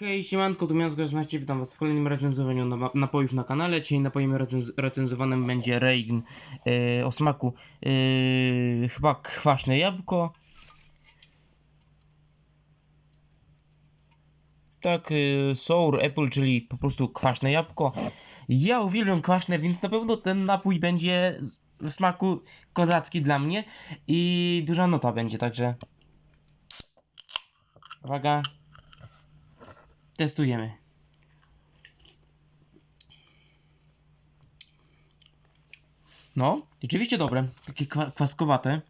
Hej, siemanko, tu Miazga znacie, witam was w kolejnym recenzowaniu na napojów na kanale. Dzisiaj napojem recenz recenzowanym będzie Reign yy, o smaku yy, chyba kwaśne jabłko. Tak, yy, sour apple, czyli po prostu kwaśne jabłko. Ja uwielbiam kwaśne, więc na pewno ten napój będzie w smaku kozacki dla mnie i duża nota będzie, także uwaga, testujemy. No, rzeczywiście dobre, takie kwa kwaskowate.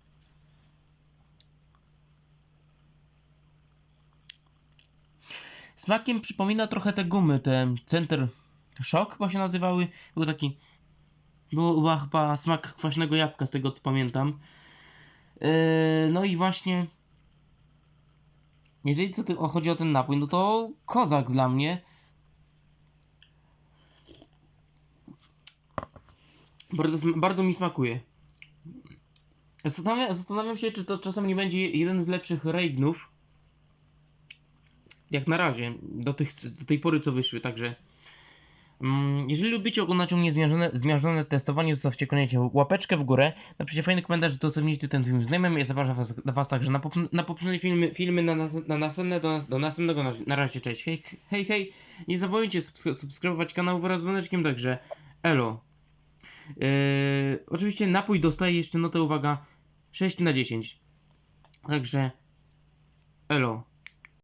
Smakiem przypomina trochę te gumy, te Center Shock chyba się nazywały. Był taki, był chyba smak kwaśnego jabłka z tego co pamiętam. Yy, no i właśnie jeżeli co ty, chodzi o ten napój, no to kozak dla mnie. Bardzo, bardzo mi smakuje. Zastanawiam, zastanawiam się, czy to czasem nie będzie jeden z lepszych Reignów. Jak na razie, do, tych, do tej pory co wyszły, także. Mm, jeżeli lubicie oglądać u mnie zmiażdżone, testowanie, zostawcie koniecznie łapeczkę w górę. Napiszcie fajny komentarz, to ocenijcie ten film znajomym. Ja zapraszam was, was także na, pop, na poprzednie filmy, filmy na, nas, na następne, do, do następnego, na, na razie, cześć, hej, hej, hej. Nie zapomnijcie subs- subskrybować kanał wraz z dzwoneczkiem, także elo. Yy, oczywiście napój dostaje jeszcze notę, uwaga, 6 na 10. Także elo.